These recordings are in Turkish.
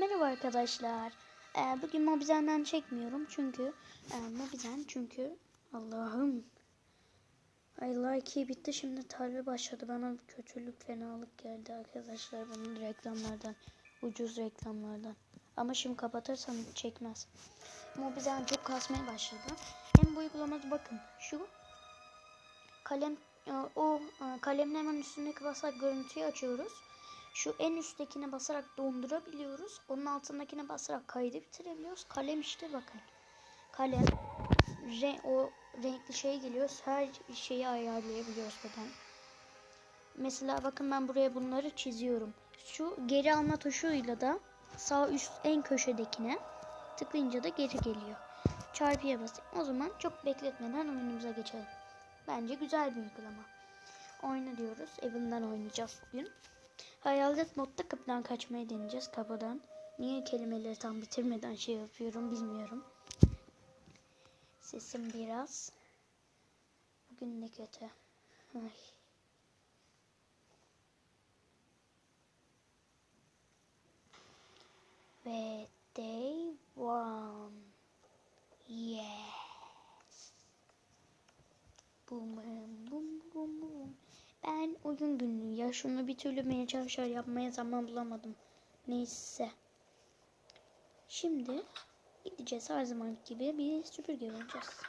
Merhaba arkadaşlar. Ee, bugün Mobizen'den çekmiyorum çünkü e, Mobizen çünkü Allah'ım. Ay like bitti şimdi tarih başladı. Bana kötülük fenalık geldi arkadaşlar bunun reklamlardan ucuz reklamlardan. Ama şimdi kapatırsam çekmez. Mobizen çok kasmaya başladı. Hem bu uygulamada bakın şu kalem e, o e, kalemin hemen üstündeki basarak görüntüyü açıyoruz şu en üsttekine basarak dondurabiliyoruz. Onun altındakine basarak kaydı bitirebiliyoruz. Kalem işte bakın. Kalem re o renkli şey geliyor. Her şeyi ayarlayabiliyoruz buradan. Mesela bakın ben buraya bunları çiziyorum. Şu geri alma tuşuyla da sağ üst en köşedekine tıklayınca da geri geliyor. Çarpıya basayım. O zaman çok bekletmeden oyunumuza geçelim. Bence güzel bir uygulama. Oyna diyoruz. Evinden oynayacağız bugün. Hayalet modda kapıdan kaçmayı deneyeceğiz kapıdan. Niye kelimeleri tam bitirmeden şey yapıyorum bilmiyorum. Sesim biraz. Bugün ne kötü. Ay. Ve day one. Yes. Boom Ben oyun günü ya şunu bir türlü çarşar yapmaya zaman bulamadım. Neyse. Şimdi gideceğiz her zaman gibi bir süpürge bulacağız.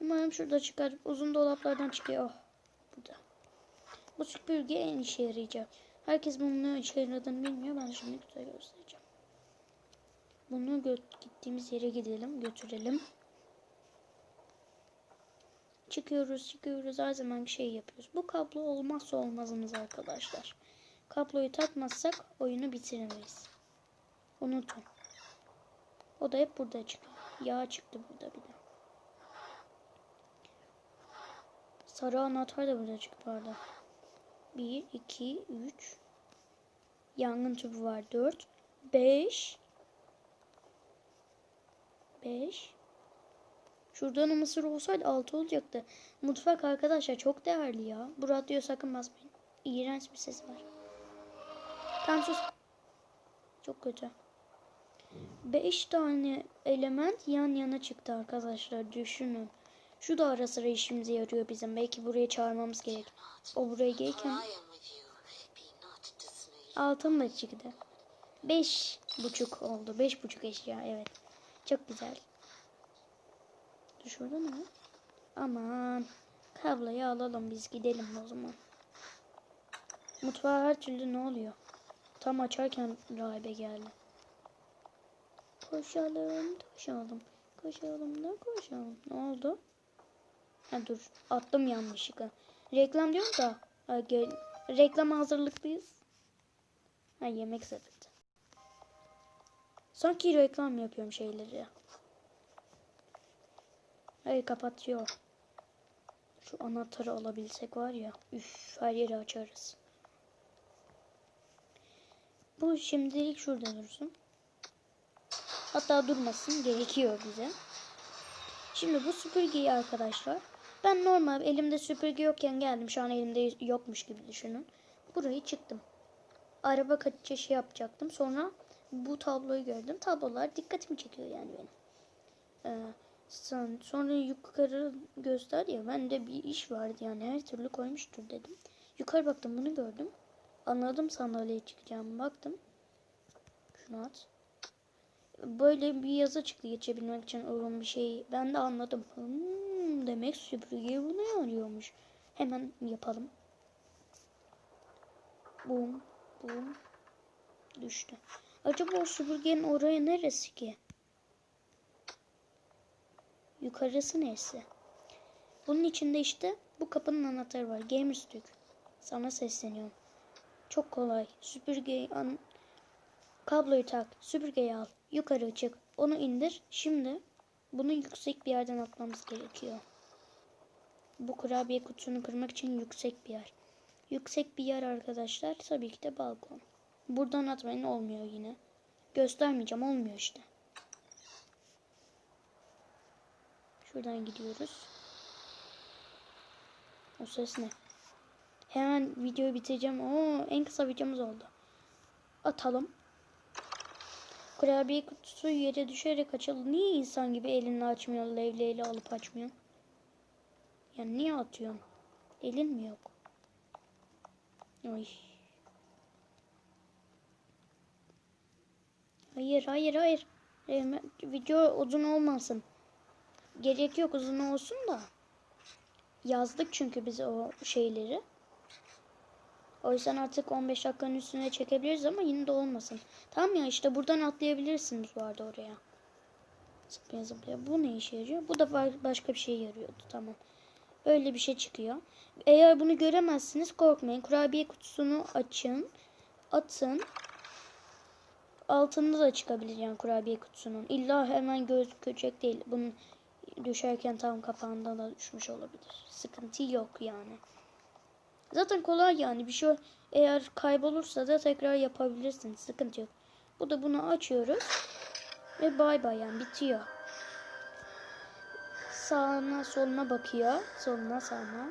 Umarım şurada çıkar. Uzun dolaplardan çıkıyor. Oh, burada. Bu süpürge en işe yarayacak. Herkes bunun ne işe yaradığını bilmiyor. Ben şimdi güzel göstereceğim. Bunu gittiğimiz yere gidelim. Götürelim. Çıkıyoruz çıkıyoruz her zaman şey yapıyoruz. Bu kablo olmazsa olmazımız arkadaşlar. Kabloyu takmazsak oyunu bitiremeyiz. Unutun. O da hep burada çıkıyor. Yağ çıktı burada bir de. Sarı anahtar da burada çıktı pardon. 1, 2, 3. Yangın tüpü var 4. 5. 5. Şuradan mısır olsaydı 6 olacaktı. Mutfak arkadaşlar çok değerli ya. Bu radyoya sakın basmayın. İğrenç bir ses var. Tamam sus. Çok kötü. 5 tane element yan yana çıktı arkadaşlar. Düşünün. Şu da ara sıra işimize yarıyor bizim. Belki buraya çağırmamız gerek. O buraya gelirken altın da çıktı. Beş buçuk oldu. Beş buçuk eşya evet. Çok güzel. Şurada ne? Aman. Kabloyu alalım biz gidelim o zaman. Mutfağa her türlü ne oluyor? Tam açarken rahibe geldi. Koşalım, koşalım. Koşalım da koşalım. Ne oldu? Ha dur. Attım yanlışlıkla. Reklam diyorum da. Ha, gel. Reklam hazırlıklıyız. Ha yemek sepeti. Sanki reklam yapıyorum şeyleri. Hayır kapatıyor. Şu anahtarı alabilsek var ya. Üf her yeri açarız. Bu şimdilik şurada dursun. Hatta durmasın gerekiyor bize. Şimdi bu süpürgeyi arkadaşlar. Ben normal elimde süpürge yokken geldim. Şu an elimde yokmuş gibi düşünün. Burayı çıktım. Araba kaçışı şey yapacaktım. Sonra bu tabloyu gördüm. Tablolar dikkatimi çekiyor yani benim. Ee, sen sonra yukarı göster ya ben de bir iş vardı yani her türlü koymuştur dedim. Yukarı baktım bunu gördüm. Anladım sandalyeye çıkacağımı baktım. Şunu at. Böyle bir yazı çıktı geçebilmek için uygun bir şey. Ben de anladım. Hmm, demek süpürge bunu arıyormuş. Hemen yapalım. Bum bum düştü. Acaba o süpürgenin oraya neresi ki? Yukarısı neyse. Bunun içinde işte bu kapının anahtarı var. Gamers Türk. Sana sesleniyorum. Çok kolay. Süpürgeyi an kabloyu tak. Süpürgeyi al. Yukarı çık. Onu indir. Şimdi bunu yüksek bir yerden atmamız gerekiyor. Bu kurabiye kutusunu kırmak için yüksek bir yer. Yüksek bir yer arkadaşlar. Tabii ki de balkon. Buradan atmayın olmuyor yine. Göstermeyeceğim olmuyor işte. Şuradan gidiyoruz. O ses ne? Hemen videoyu bitireceğim. Oo, en kısa videomuz oldu. Atalım. Kurabiye kutusu yere düşerek açıldı. Niye insan gibi elini açmıyor, levleyle alıp açmıyor? Yani niye atıyorsun? Elin mi yok? Ay. Hayır, hayır, hayır. Ee, video uzun olmasın. Gerek yok uzun olsun da. Yazdık çünkü biz o şeyleri. O yüzden artık 15 dakikanın üstüne çekebiliriz ama yine de olmasın. Tamam ya işte buradan atlayabilirsiniz bu arada oraya. Zıplaya zıplaya. Bu ne işe yarıyor? Bu da ba- başka bir şey yarıyordu. Tamam. Öyle bir şey çıkıyor. Eğer bunu göremezsiniz korkmayın. Kurabiye kutusunu açın. Atın. Altında da çıkabilir yani kurabiye kutusunun. İlla hemen gözükecek değil. Bunun düşerken tam kapağında da düşmüş olabilir. Sıkıntı yok yani. Zaten kolay yani bir şey eğer kaybolursa da tekrar yapabilirsiniz. Sıkıntı yok. Bu da bunu açıyoruz. Ve bay bay yani bitiyor. Sağına soluna bakıyor. Soluna sağına.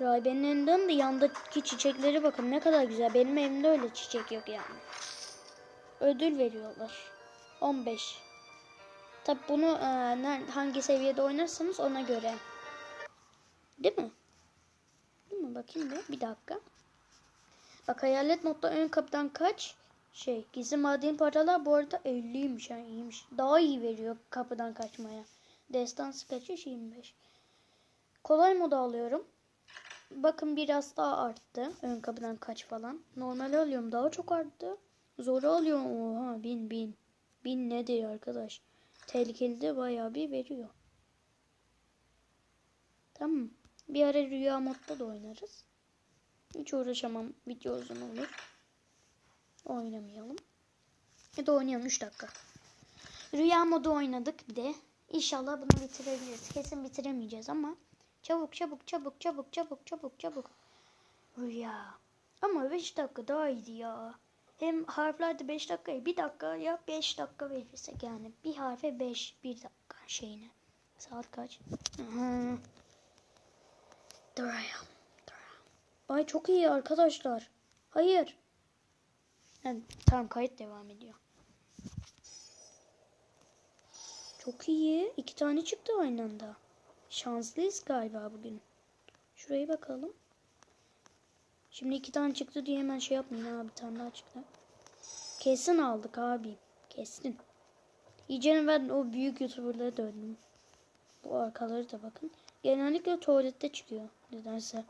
Rahibenin elinden de yandaki çiçekleri bakın ne kadar güzel. Benim evimde öyle çiçek yok yani. Ödül veriyorlar. 15. Tabi bunu e, hangi seviyede oynarsanız ona göre. Değil mi? Değil mi? Bakayım bir. Bir dakika. Bak hayalet modda ön kapıdan kaç. Şey gizli maden paralar bu arada 50'ymiş yani iyiymiş. Daha iyi veriyor kapıdan kaçmaya. Destansı kaçış 25. Kolay moda alıyorum. Bakın biraz daha arttı. Ön kapıdan kaç falan. Normal alıyorum daha çok arttı. Zor alıyorum. Oha bin bin. Bin nedir arkadaş? Tehlikeli de bayağı bir veriyor. Tamam. Bir ara rüya modda da oynarız. Hiç uğraşamam. Video uzun olur. Oynamayalım. Ya da oynayalım 3 dakika. Rüya modu oynadık bir de. İnşallah bunu bitirebiliriz. Kesin bitiremeyeceğiz ama çabuk çabuk çabuk çabuk çabuk çabuk çabuk. Rüya. Ama 5 dakika daha iyiydi ya. Hem harflerde 5 dakikaya 1 dakika ya 5 dakika verirsek yani. Bir harfe 5 1 dakika şeyine. Saat kaç? Aha. Durayım. Ay çok iyi arkadaşlar. Hayır. Ha, tamam kayıt devam ediyor. Çok iyi. İki tane çıktı aynı anda. Şanslıyız galiba bugün. Şuraya bakalım. Şimdi iki tane çıktı diye hemen şey yapmayın ha bir tane daha çıktı. Kesin aldık abi. Kesin. İyice ben o büyük youtuberlara döndüm. Bu arkaları da bakın. Genellikle tuvalette çıkıyor. Nedense.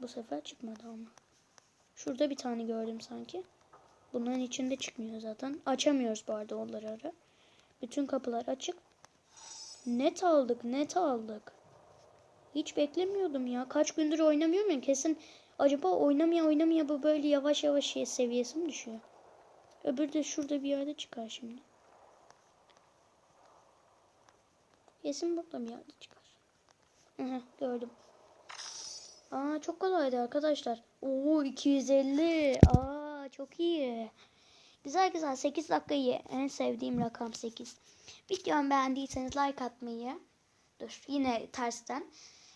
Bu sefer çıkmadı ama. Şurada bir tane gördüm sanki. Bunların içinde çıkmıyor zaten. Açamıyoruz bu arada onları ara. Bütün kapılar açık. Net aldık, net aldık. Hiç beklemiyordum ya. Kaç gündür oynamıyorum ya. Kesin acaba oynamaya oynamaya bu böyle yavaş yavaş şey seviyesi mi düşüyor? Öbürü de şurada bir yerde çıkar şimdi. Kesin burada bir yerde çıkar. Aha, gördüm. Aa çok kolaydı arkadaşlar. Oo 250. Aa çok iyi. Güzel güzel 8 dakikayı en sevdiğim rakam 8. Videomu beğendiyseniz like atmayı. Dur yine tersten.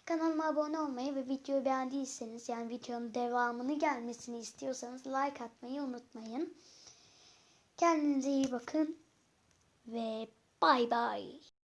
Kanalıma abone olmayı ve videoyu beğendiyseniz yani videonun devamını gelmesini istiyorsanız like atmayı unutmayın. Kendinize iyi bakın ve bay bay.